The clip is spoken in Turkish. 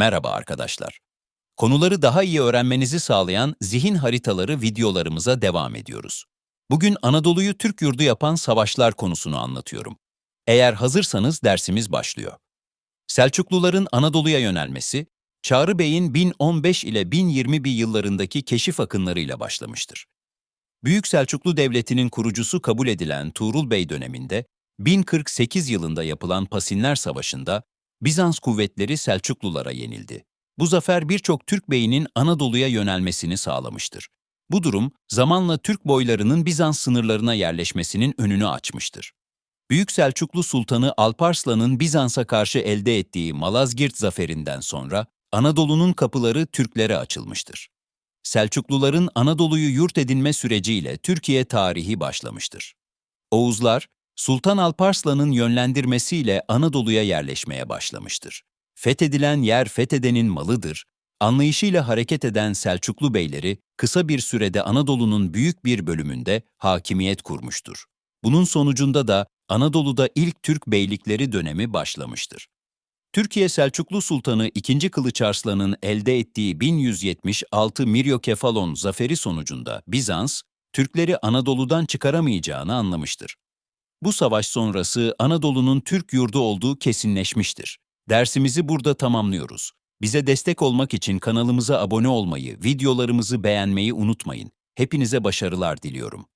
Merhaba arkadaşlar. Konuları daha iyi öğrenmenizi sağlayan zihin haritaları videolarımıza devam ediyoruz. Bugün Anadolu'yu Türk yurdu yapan savaşlar konusunu anlatıyorum. Eğer hazırsanız dersimiz başlıyor. Selçukluların Anadolu'ya yönelmesi, Çağrı Bey'in 1015 ile 1021 yıllarındaki keşif akınlarıyla başlamıştır. Büyük Selçuklu Devleti'nin kurucusu kabul edilen Tuğrul Bey döneminde 1048 yılında yapılan Pasinler Savaşı'nda Bizans kuvvetleri Selçuklulara yenildi. Bu zafer birçok Türk beyinin Anadolu'ya yönelmesini sağlamıştır. Bu durum zamanla Türk boylarının Bizans sınırlarına yerleşmesinin önünü açmıştır. Büyük Selçuklu Sultanı Alparslan'ın Bizans'a karşı elde ettiği Malazgirt zaferinden sonra Anadolu'nun kapıları Türklere açılmıştır. Selçukluların Anadolu'yu yurt edinme süreciyle Türkiye tarihi başlamıştır. Oğuzlar, Sultan Alparslan'ın yönlendirmesiyle Anadolu'ya yerleşmeye başlamıştır. Fethedilen yer fethedenin malıdır, anlayışıyla hareket eden Selçuklu beyleri kısa bir sürede Anadolu'nun büyük bir bölümünde hakimiyet kurmuştur. Bunun sonucunda da Anadolu'da ilk Türk beylikleri dönemi başlamıştır. Türkiye Selçuklu Sultanı II. Kılıç Arslan'ın elde ettiği 1176 Miryokefalon zaferi sonucunda Bizans, Türkleri Anadolu'dan çıkaramayacağını anlamıştır. Bu savaş sonrası Anadolu'nun Türk yurdu olduğu kesinleşmiştir. Dersimizi burada tamamlıyoruz. Bize destek olmak için kanalımıza abone olmayı, videolarımızı beğenmeyi unutmayın. Hepinize başarılar diliyorum.